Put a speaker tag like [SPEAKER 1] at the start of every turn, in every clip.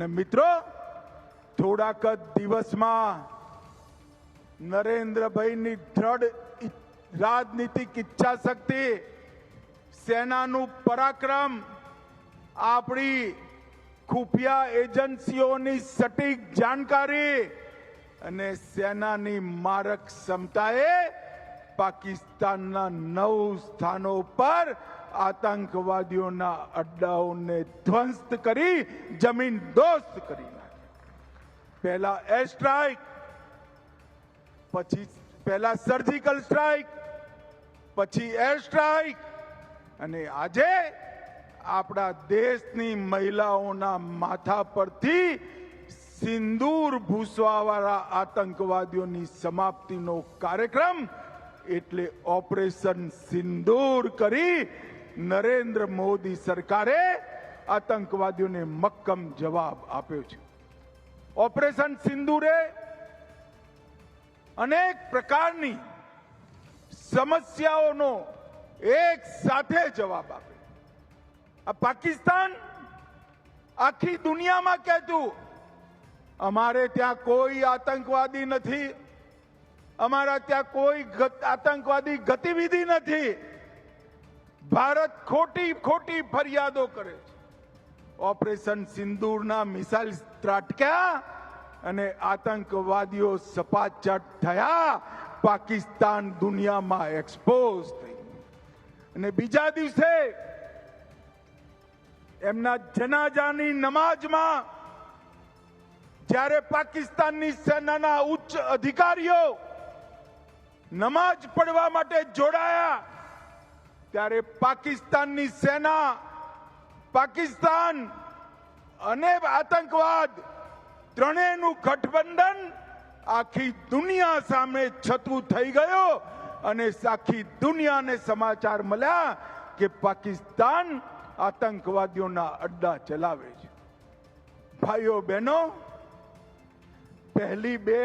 [SPEAKER 1] અને મિત્રો, થોડાક જ દિવસમાં નરેન્દ્રભાઈની દ્રઢ રાજનીતિક ઈચ્છાશક્તિ, સેનાનું પરાક્રમ, આપણી ખુફિયા એજન્સીઓની સટીક જાણકારી અને સેનાની મારક ક્ષમતાએ પાકિસ્તાનના નવ સ્થાનો પર આતંકવાદીઓના અડ્ડાઓને ધ્વંસ્ત કરી, જમીન દોસ્ત કરી નાખી. પહેલા એર સ્ટ્રાઇક પછી પહેલા સર્જિકલ સ્ટ્રાઇક પછી એર સ્ટ્રાઇક અને આજે આપણા દેશની મહિલાઓના માથા પરથી સિંદૂર ભૂસવાવાળા આતંકવાદીઓની સમાપ્તિનો કાર્યક્રમ, એટલે ઓપરેશન સિંદૂર કરી નરેન્દ્ર મોદી સરકારે આતંકવાદીઓને મક્કમ જવાબ આપ્યો છે. ઓપરેશન સિંદુરે અનેક પ્રકારની સમસ્યાઓનો એક સાથે જવાબ આપે આ પાકિસ્તાન આખી દુનિયામાં કહેતું, અમારે ત્યાં કોઈ આતંકવાદી નથી. અમારા ત્યાં કોઈ આતંકવાદી ગતિવિધિ નથી. ભારત ખોટી ખોટી ફરિયાદો કરે છે. ઓપરેશન સિંદૂરના મિસાઇલ ત્રાટક્યા અને આતંકવાદીઓ સપાચટ થયા. પાકિસ્તાન દુનિયામાં એક્સપોઝ થઈ અને બીજા દિવસે એમના જનાજાની નમાજમાં જ્યારે પાકિસ્તાનની સેનાના ઉચ્ચ અધિકારીઓ નમાજ પડવા માટે જોડાયા ત્યારે પાકિસ્તાનની સેના, પાકિસ્તાન અને આતંકવાદ ત્રણેયનું ગઠબંધન આખી દુનિયા સામે છતું થઈ ગયો અને આખી દુનિયાને સમાચાર મળ્યા કે પાકિસ્તાન આતંકવાદીઓના અડ્ડા ચલાવે છે. ભાઈઓ, બહેનો, પહેલી બે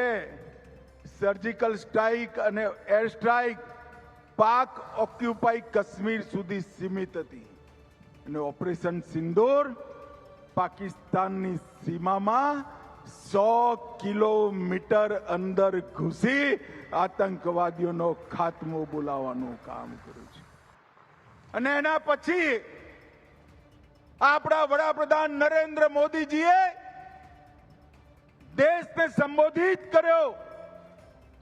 [SPEAKER 1] સર્જિકલ સ્ટ્રાઇક અને air strike Pak occupied Kashmir સુધી સીમિત હતી. અને ઓપરેશન સિંદૂર પાકિસ્તાનની સીમામાં સો કિલોમીટર અંદર ઘૂસી આતંકવાદીઓનો ખાત્મો બોલાવવાનું કામ કર્યું છે. અને એના પછી આપણા વડાપ્રધાન નરેન્દ્ર મોદીજીએ દેશને સંબોધિત કર્યો.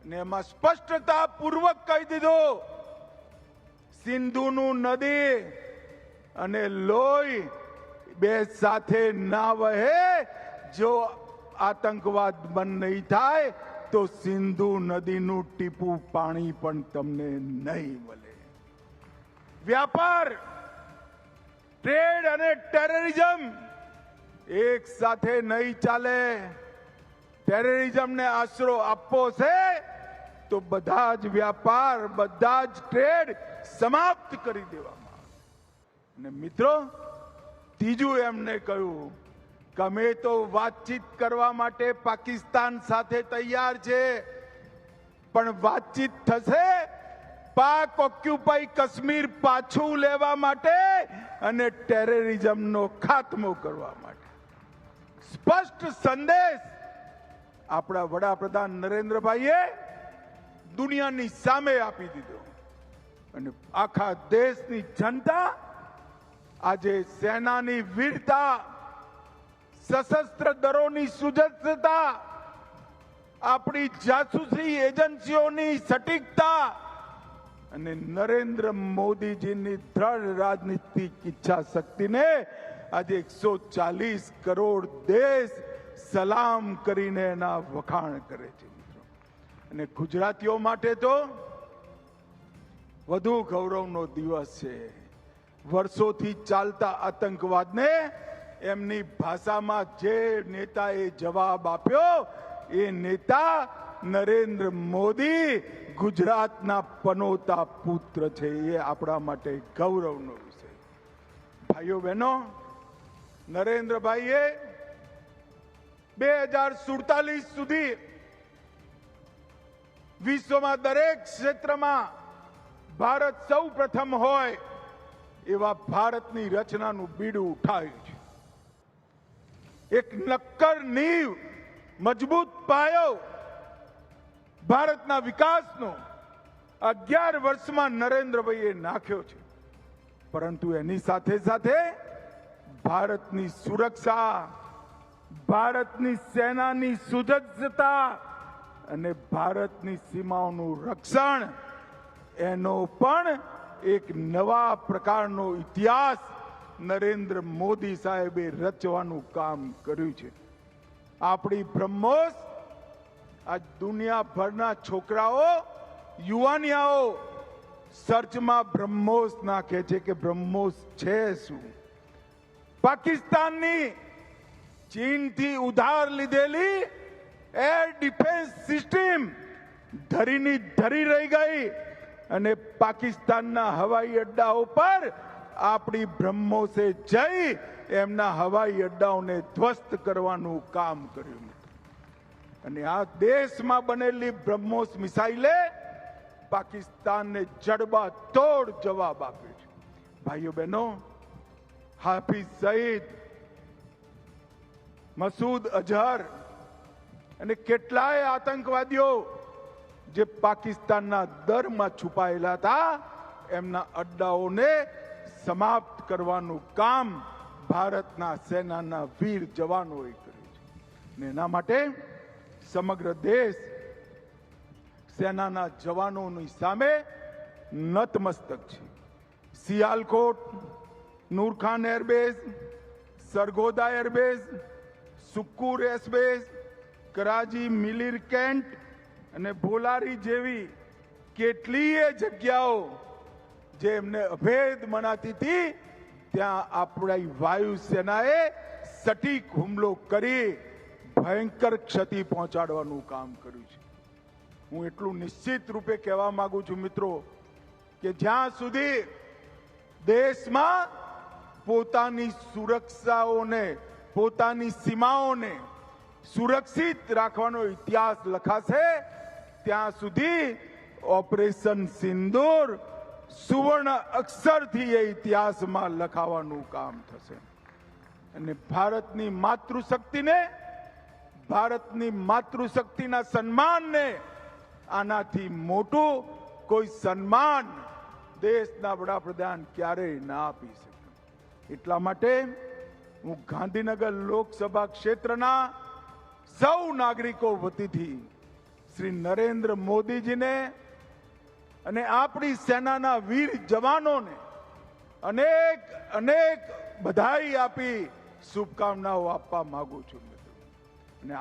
[SPEAKER 1] ને એમાં સ્પષ્ટતા પૂર્વક કહી દીધું. સિંધુનું નદી અને લોહી બે સાથે ના વહે, જો આતંકવાદ બંધ નહીં થાય, તો સિંધુ નદીનું ટીપું પાણી પણ તમને નહીં મળે. વ્યાપાર, ટ્રેડ અને ટેરરિઝમ એક સાથે નહીં ચાલે. ટેરરિઝમને આશરો આપવો છે, તો બધા જ વ્યાપાર, બધા જ ટ્રેડ સમાપ્ત કરી દેવામાં આવે. અને મિત્રો, ત્રીજું એમને કહ્યું કે અમે તો વાતચીત કરવા માટે પાકિસ્તાન સાથે તૈયાર છે. પણ વાતચીત થશે પાક ઓક્યુપાઈ કાશ્મીર પાછું લેવા માટે અને ટેરરિઝમનો ખાત્મો કરવા માટે. સ્પષ્ટ સંદેશ આપણા વડાપ્રધાન નરેન્દ્રભાઈએ દુનિયાની સામે આપી દીધો. અને આખા દેશની જનતા આજે સેનાની વીરતા, સશસ્ત્ર દળોની સુજ્જતા આપણી જાસૂસી એજન્સીઓની સટીકતા અને નરેન્દ્ર મોદીજીની દ્રઢ રાજનીતિક ઈચ્છા શક્તિને આજે એકસો ચાલીસ કરોડ દેશ સલામ કરીને એના વખાણ કરે છે અને ગુજરાતીઓ માટે તો વધુ ગૌરવનો દિવસ છે. વર્ષોથી ચાલતા આતંકવાદને એમની ભાષામાં જે નેતાએ જવાબ આપ્યો, એ નેતા નરેન્દ્ર મોદી ગુજરાતના પનોતા પુત્ર છે, એ આપણા માટે ગૌરવનો વિષય. ભાઈઓ બહેનો, નરેન્દ્રભાઈએ બે હજાર સુડતાલીસ સુધી વિશ્વમાં દરેક ક્ષેત્રમાં ભારત સૌ પ્રથમ હોય એવા ભારતની રચનાનું બીડું ઉઠાવ્યું છે. એક નક્કર નીવ, મજબૂત પાયો ભારતના વિકાસનો અગિયાર વર્ષમાં નરેન્દ્રભાઈએ નાખ્યો છે. પરંતુ એની સાથે સાથે ભારતની સુરક્ષા, ભારતની સેનાની સુસજ્જતા અને ભારતની સીમાઓનું રક્ષણ એનો પણ એક નવા પ્રકારનો ઇતિહાસ નરેન્દ્ર મોદી સાહેબે રચવાનું કામ કર્યું છે. આપણી બ્રહ્મોસ, આજ દુનિયાભરના છોકરાઓ, યુવાનિયાઓ સર્ચમાં બ્રહ્મોસ નાખે છે કે બ્રહ્મોસ છે શું? પાકિસ્તાનની ચીનથી ઉધાર લીધેલી એર ડિફેન્સ સિસ્ટમ ધરીની ધરી રહી ગઈ. અને પાકિસ્તાનના હવાઈ અડ્ડાઓ પર આપણી બ્રહ્મોસે જઈ એમના હવાઈ અડ્ડાઓને ધ્વસ્ત કરવાનું કામ કર્યું. અને આ દેશમાં બનેલી બ્રહ્મોસ મિસાઇલે પાકિસ્તાનને જડબા તોડ જવાબ આપ્યો છે. ભાઈઓ બહેનો, હાફિઝ સઈદ, મસૂદ અઝહર અને કેટલાય આતંકવાદીઓ જે પાકિસ્તાનના દરમાં છુપાયેલા હતા, એમના અડ્ડાઓને સમાપ્ત કરવાનું કામ ભારતના સેનાના વીર જવાનોએ કર્યું છે. ને એના માટે સમગ્ર દેશ સેનાના જવાનોની સામે નતમસ્તક છે. Sialkot Nur Khan airbase, Sargodha airbase, Sukkur airbase Karachi Malir cantt અને ભોલારી જેવી કેટલીય જગ્યાઓ જે એમને અભેદ મનાતી હતી, ત્યાં આપણી વાયુસેનાએ સટીક હુમલો કરી ભયંકર ક્ષતિ પહોંચાડવાનું કામ કર્યું છે. હું એટલું નિશ્ચિત રૂપે કહેવા માંગુ છું મિત્રો કે જ્યાં સુધી દેશમાં પોતાની સુરક્ષાઓને, પોતાની સીમાઓને સુરક્ષિત રાખવાનો ઇતિહાસ લખાશે ત્યાં સુધી ઓપરેશન સિંદૂર, સુવર્ણ અક્ષરથી એ ઇતિહાસમાં લખાવાનું કામ થશે. અને ભારતની માતૃશક્તિને, ભારતની માતૃશક્તિના સન્માનને, આનાથી મોટું કોઈ સન્માન દેશના વડાપ્રધાન ક્યારેય ના આપી શકે. એટલા માટે હું ગાંધીનગર લોકસભા ક્ષેત્રના સૌ નાગરિકો વતીથી શ્રી નરેન્દ્ર મોદીજીને અને આપણી સેનાના વીર જવાનોને અનેક અનેક બધાઈ આપી શુભકામનાઓ આપવા માગું છું.